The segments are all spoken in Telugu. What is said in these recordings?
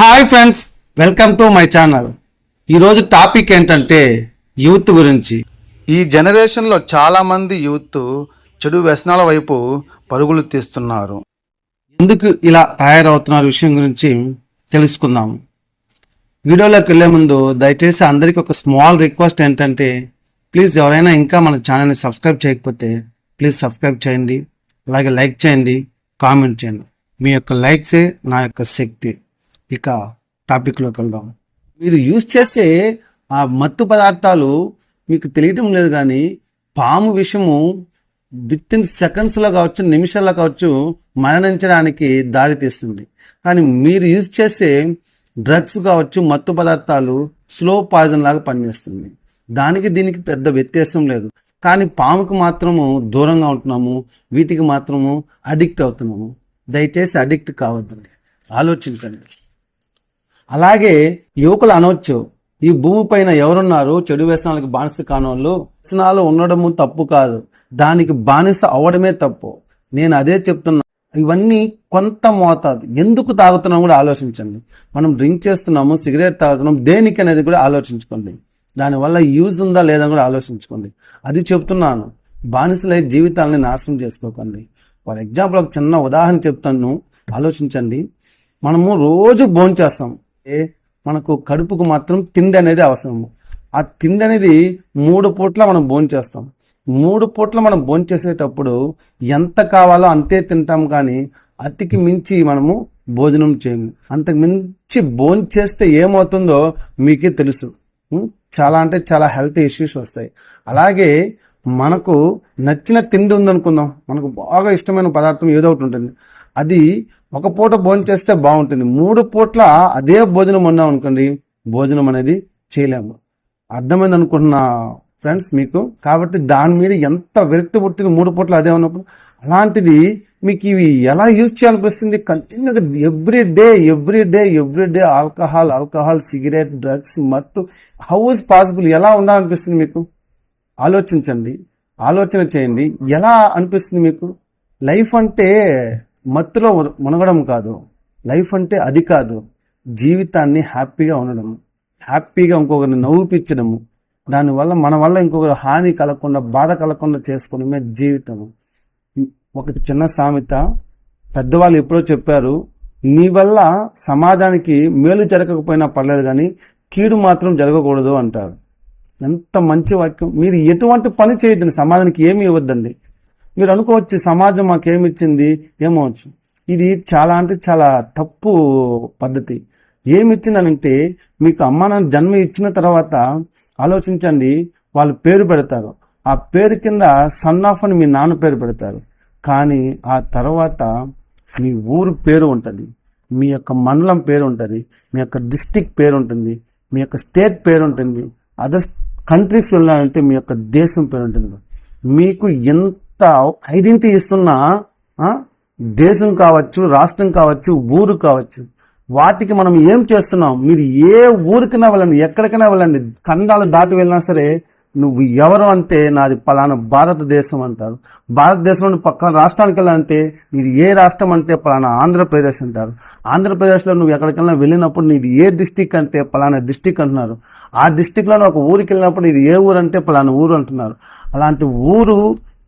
Hi friends welcome to my channel. ఈరోజు టాపిక్ ఏంటంటే యూత్ గురించి. ఈ జనరేషన్లో చాలామంది యూత్ చెడు వ్యసనాల వైపు పరుగులు తీస్తున్నారు. ఎందుకు ఇలా తయారవుతున్నారు విషయం గురించి తెలుసుకుందాం. వీడియోలోకి వెళ్ళే ముందు దయచేసి అందరికీ ఒక స్మాల్ రిక్వెస్ట్ ఏంటంటే ప్లీజ్ ఎవరైనా ఇంకా మన ఛానల్ని సబ్స్క్రైబ్ చేయకపోతే ప్లీజ్ సబ్స్క్రైబ్ చేయండి అలాగే లైక్ చేయండి కామెంట్ చేయండి. మీ యొక్క లైక్సే నా యొక్క శక్తి. ఇక టాపిక్లోకి వెళ్దాం. మీరు యూజ్ చేసే ఆ మత్తు పదార్థాలు మీకు తెలియటం లేదు కానీ పాము విషము విత్ ఇన్ సెకండ్స్లో కావచ్చు నిమిషాల్లో కావచ్చు మరణించడానికి దారి తీస్తుంది. కానీ మీరు యూజ్ చేసే డ్రగ్స్ కావచ్చు మత్తు పదార్థాలు స్లో పాయిజన్ లాగా పనిచేస్తుంది. దానికి దీనికి పెద్ద వ్యత్యాసం లేదు. కానీ పాముకు మాత్రము దూరంగా ఉంటున్నాము వీటికి మాత్రము అడిక్ట్ అవుతున్నాము. దయచేసి అడిక్ట్ కావద్దండి. ఆలోచించండి. అలాగే యువకులు అనవచ్చు ఈ భూమి పైన ఎవరున్నారు చెడు వ్యసనాలకు బానిస కానోళ్ళు వ్యసనాలు ఉండడము తప్పు కాదు. దానికి బానిస అవడమే తప్పు. నేను అదే చెప్తున్నా. ఇవన్నీ కొంత మోతాదు. ఎందుకు తాగుతున్నాం కూడా ఆలోచించండి. మనం డ్రింక్ చేస్తున్నాము సిగరెట్ తాగుతున్నాం దేనికి అనేది కూడా ఆలోచించుకోండి. దానివల్ల యూజ్ ఉందా లేదా కూడా ఆలోచించుకోండి. అది చెప్తున్నాను. బానిసలై జీవితాలని నాశనం చేసుకోకండి. ఫర్ ఎగ్జాంపుల్ ఒక చిన్న ఉదాహరణ చెప్తాను. ఆలోచించండి. మనము రోజు భోంచేస్తాం. మనకు కడుపుకు మాత్రం తిండి అనేది అవసరము ఆ తిండి అనేది మూడు పూట్ల మనం భోంచేస్తాం మూడు పూట్ల మనం భోంచేసేటప్పుడు ఎంత కావాలో అంతే తింటాం కానీ అతికి మించి మనము భోజనం చేయము. అంతకు మించి భోంచేస్తే ఏమవుతుందో మీకే తెలుసు. చాలా అంటే చాలా హెల్త్ ఇష్యూస్ వస్తాయి. అలాగే మనకు నచ్చిన తిండి ఉందనుకుందాం. మనకు బాగా ఇష్టమైన పదార్థం ఏదో ఒకటి ఉంటుంది. అది ఒక పూట భోజనం చేస్తే బాగుంటుంది. మూడు పూట్ల అదే భోజనం ఉన్నాం అనుకోండి భోజనం అనేది చేయలేము. అర్థమైంది అనుకుంటున్నా ఫ్రెండ్స్ మీకు? కాబట్టి దాని మీద ఎంత విరక్తి పుట్టింది మూడు పూట్ల అదే ఉన్నప్పుడు అలాంటిది మీకు ఇవి ఎలా యూజ్ చేయాలనిపిస్తుంది? కంటిన్యూగా every day every day every day alcohol alcohol cigarette drugs మత్తు హౌ ఇస్ పాసిబుల్ ఎలా ఉండాలనిపిస్తుంది మీకు? ఆలోచించండి. ఆలోచన చేయండి. ఎలా అనిపిస్తుంది మీకు? లైఫ్ అంటే మత్తులో మునగడం కాదు. లైఫ్ అంటే అది కాదు. జీవితాన్ని హ్యాపీగా ఉండడం. హ్యాపీగా ఇంకొకరిని నవ్వుపించడము దానివల్ల మన వల్ల ఇంకొకరు హాని కలగకుండా బాధ కలగకుండా చేసుకోవడమే జీవితము ఒక చిన్న సామెత. పెద్దవాళ్ళు ఎప్పుడో చెప్పారు నీ వల్ల సమాజానికి మేలు జరగకపోయినా పర్లేదు కానీ కీడు మాత్రం జరగకూడదు అంటారు. ఎంత మంచి వాక్యం. మీరు ఎటువంటి పని చేయొద్దండి. సమాజానికి ఏమి ఇవ్వద్దండి. మీరు అనుకోవచ్చు సమాజం మాకేమిచ్చింది ఏమవచ్చు ఇది చాలా అంటే చాలా తప్పు పద్ధతి. ఏమి అంటే మీకు అమ్మ నాన్న జన్మ ఇచ్చిన తర్వాత ఆలోచించండి వాళ్ళు పేరు పెడతారు. ఆ పేరు కింద సన్ ఆఫ్ అని మీ నాన్న పేరు పెడతారు. కానీ ఆ తర్వాత మీ ఊరు పేరు ఉంటుంది. మీ యొక్క మండలం పేరు ఉంటుంది. మీ యొక్క డిస్టిక్ పేరు ఉంటుంది. మీ యొక్క స్టేట్ పేరు ఉంటుంది. అదర్ కంట్రీస్ వెళ్ళాలంటే మీ యొక్క దేశం పేరు ఉంటుంది. మీకు ఎంత ఐడెంటిటీ ఇస్తున్నా దేశం కావచ్చు రాష్ట్రం కావచ్చు ఊరు కావచ్చు వాటికి మనం ఏం చేస్తున్నాం? మీరు ఏ ఊరికైనా వెళ్ళండి ఎక్కడికైనా వెళ్ళండి ఖండాలు దాటి వెళ్ళినా సరే నువ్వు ఎవరు అంటే నాది పలానా భారతదేశం అంటారు. భారతదేశంలో పక్క రాష్ట్రానికి వెళ్ళాలంటే నీది ఏ రాష్ట్రం అంటే పలానా ఆంధ్రప్రదేశ్ అంటారు. ఆంధ్రప్రదేశ్లో నువ్వు ఎక్కడికైనా వెళ్ళినప్పుడు నీది ఏ డిస్టిక్ అంటే పలానా డిస్టిక్ అంటున్నారు. ఆ డిస్టిక్లో ఒక ఊరికి వెళ్ళినప్పుడు ఇది ఏ ఊరు అంటే పలానా ఊరు అంటున్నారు. అలాంటి ఊరు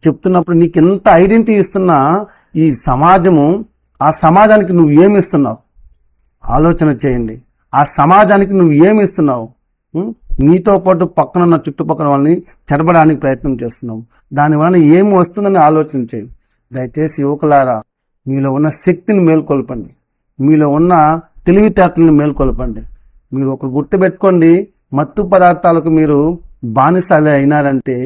చెప్తున్నప్పుడు నీకు ఎంత ఐడెంటిటీ ఇస్తున్నా ఈ సమాజము ఆ సమాజానికి నువ్వు ఏమి ఇస్తున్నావు ఆలోచన చేయండి. ఆ సమాజానికి నువ్వు ఏమి ఇస్తున్నావు నీతో పాటు పక్కన ఉన్న చుట్టుపక్కల వాళ్ళని చెడపడానికి ప్రయత్నం చేస్తున్నావు. దానివలన ఏమి వస్తుందని ఆలోచన చేయి. దయచేసి యువకులారా మీలో ఉన్న శక్తిని మేల్కొల్పండి. మీలో ఉన్న తెలివితేటలను మేల్కొల్పండి. మీరు ఒకరు గుర్తుపెట్టుకోండి మత్తు పదార్థాలకు మీరు బానిసలే అయినారంటే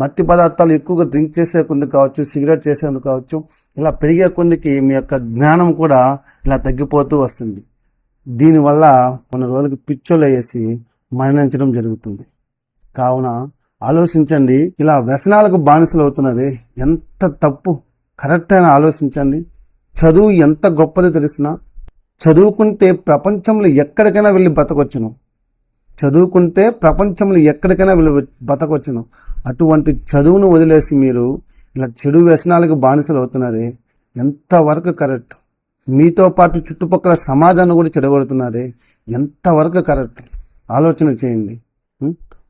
మత్తి పదార్థాలు ఎక్కువగా డ్రింక్ చేసే కొంది కావచ్చు సిగరెట్ చేసేందుకు కావచ్చు ఇలా పెరిగే కొందికి మీ యొక్క జ్ఞానం కూడా ఇలా తగ్గిపోతూ వస్తుంది. దీనివల్ల కొన్ని రోజులకు పిచ్చోలు వేసి మరణించడం జరుగుతుంది. కావున ఆలోచించండి ఇలా వ్యసనాలకు బానిసలు అవుతున్నది ఎంత తప్పు కరెక్ట్ అని ఆలోచించండి. చదువు ఎంత గొప్పది తెలిసినా చదువుకుంటే ప్రపంచంలో ఎక్కడికైనా వెళ్ళి బతకొచ్చును. చదువుకుంటే ప్రపంచంలో ఎక్కడికైనా వీళ్ళు బతకొచ్చును. అటువంటి చదువును వదిలేసి మీరు ఇలా చెడు వ్యసనాలకు బానిసలు అవుతున్నారే? ఎంతవరకు కరెక్ట్? మీతో పాటు చుట్టుపక్కల సమాజాన్ని కూడా చెడగొడుతున్నారే? ఎంతవరకు కరెక్ట్? ఆలోచన చేయండి.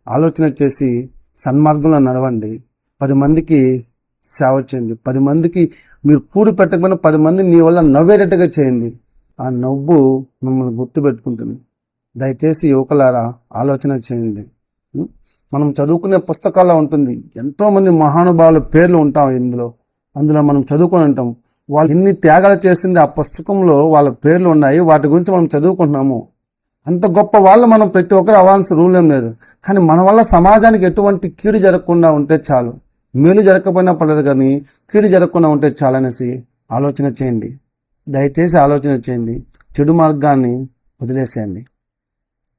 ఆలోచన చేసి సన్మార్గంలో నడవండి. పది మందికి సేవ చేయండి. పది మందికి మీరు కూడి పెట్టకపోయినా పది మంది నీ వల్ల నవ్వేటట్టుగా చేయండి. ఆ నవ్వు మిమ్మల్ని గుర్తుపెట్టుకుంటుంది. దయచేసి యువకులారా ఆలోచన చేయండి. మనం చదువుకునే పుస్తకాల్లో ఉంటుంది ఎంతోమంది మహానుభావుల పేర్లు ఉంటాం ఇందులో. అందులో మనం చదువుకొని ఉంటాం. వాళ్ళు ఎన్ని త్యాగాలు చేసింది ఆ పుస్తకంలో వాళ్ళ పేర్లు ఉన్నాయి వాటి గురించి మనం చదువుకుంటున్నాము. అంత గొప్ప వాళ్ళు మనం ప్రతి ఒక్కరు అవ్వాల్సిన రూల్ ఏం లేదు. కానీ మన వల్ల సమాజానికి ఎటువంటి కీడు జరగకుండా ఉంటే చాలు. మేలు జరగకపోయినా పర్లేదు కానీ కీడు జరగకుండా ఉంటే చాలు అనేసి ఆలోచన చేయండి. దయచేసి ఆలోచన చేయండి. చెడు మార్గాన్ని వదిలేసేయండి.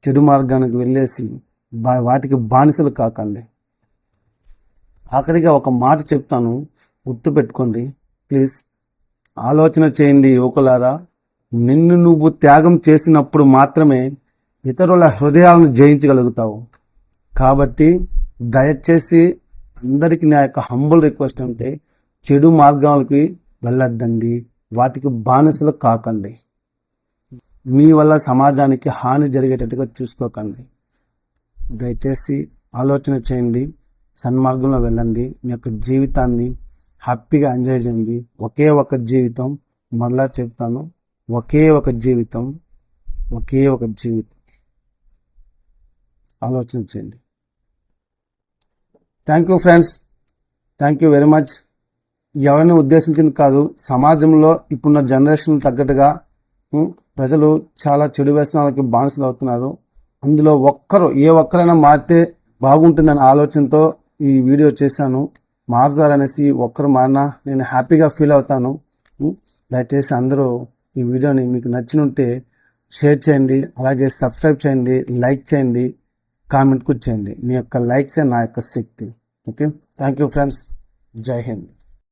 చెడు మార్గానికి వెళ్ళేసి బా- వాటికి బానిసలు కాకండి. ఆఖరిగా ఒక మాట చెప్తాను గుర్తు పెట్టుకోండి. ప్లీజ్ ఆలోచన చేయండి యువకులారా. నిన్ను నువ్వు త్యాగం చేసినప్పుడు మాత్రమే ఇతరుల హృదయాలను జయించగలుగుతావు. కాబట్టి దయచేసి అందరికీ నా యొక్క హంబుల్ రిక్వెస్ట్ అంటే చెడు మార్గాలకి వెళ్ళొద్దండి. వాటికి బానిసలు కాకండి. మీ వల్ల సమాజానికి హాని జరిగేటట్టుగా చూసుకోకండి. దయచేసి ఆలోచన చేయండి సన్మార్గంలో వెళ్ళండి మీ యొక్క జీవితాన్ని హ్యాపీగా ఎంజాయ్ చేయండి. ఒకే ఒక జీవితం మరలా చెప్తాను ఒకే ఒక జీవితం ఒకే ఒక జీవితం. ఆలోచన చేయండి. Thank you friends thank you very much ఎవరిని ఉద్దేశించింది కాదు సమాజంలో ఇప్పుడున్న జనరేషన్ తగ్గట్టుగా ప్రజలు చాలా చెడు వ్యసనాలకి బానిసలు అవుతున్నారు. అందులో ఒక్కరు ఏ ఒక్కరైనా మారితే బాగుంటుందనే ఆలోచనతో ఈ వీడియో చేశాను. మారుతారనేసి ఒక్కరు మారినా నేను హ్యాపీగా ఫీల్ అవుతాను. దయచేసి అందరూ ఈ వీడియోని మీకు నచ్చినుంటే షేర్ చేయండి అలాగే సబ్స్క్రైబ్ చేయండి లైక్ చేయండి కామెంట్ కూడా చేయండి. మీ యొక్క లైక్సే నా యొక్క శక్తి. Okay? Thank you friends. Jai Hind.